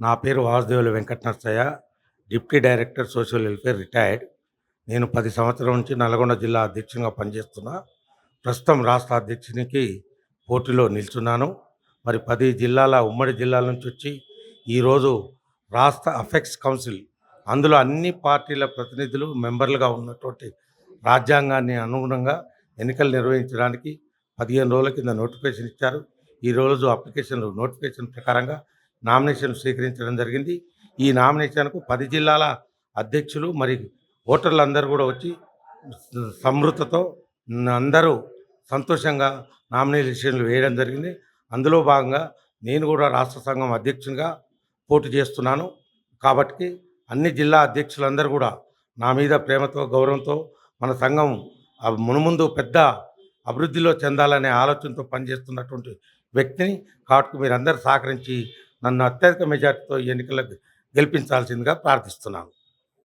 నా పేరు Vasudevula Venkata Narasaiah deputy director social welfare retired. నేను పది సంవత్సరం నుంచి నల్గొండ జిల్లా అధ్యక్షునిగా పనిచేస్తున్నా. ప్రస్తుతం రాష్ట్ర అధ్యక్షునికి పోటీలో నిల్చున్నాను. మరి పది జిల్లాల ఉమ్మడి జిల్లాల నుంచి వచ్చి ఈరోజు రాష్ట్ర అఫెక్స్ కౌన్సిల్ అందులో అన్ని పార్టీల ప్రతినిధులు మెంబర్లుగా ఉన్నటువంటి రాజ్యాంగాన్ని అనుగుణంగా ఎన్నికలు నిర్వహించడానికి పదిహేను రోజుల కింద నోటిఫికేషన్ ఇచ్చారు. ఈ రోజు నోటిఫికేషన్ ప్రకారంగా నామినేషన్ స్వీకరించడం జరిగింది. ఈ నామినేషన్కు పది జిల్లాల అధ్యక్షులు మరి ఓటర్లు అందరూ కూడా వచ్చి సమృద్ధతో అందరూ సంతోషంగా నామినేషన్లు వేయడం జరిగింది. అందులో భాగంగా నేను కూడా రాష్ట్ర సంఘం అధ్యక్షునిగా పోటీ చేస్తున్నాను. కాబట్టి అన్ని జిల్లా అధ్యక్షులందరూ కూడా నా మీద ప్రేమతో గౌరవంతో మన సంఘం మునుముందు పెద్ద అభివృద్ధిలో చెందాలనే ఆలోచనతో పనిచేస్తున్నటువంటి వ్యక్తిని కాబట్టి మీరందరూ సహకరించి నన్ను అత్యధిక మెజార్టీతో ఎన్నికలకు గెలిపించాల్సిందిగా ప్రార్థిస్తున్నాను.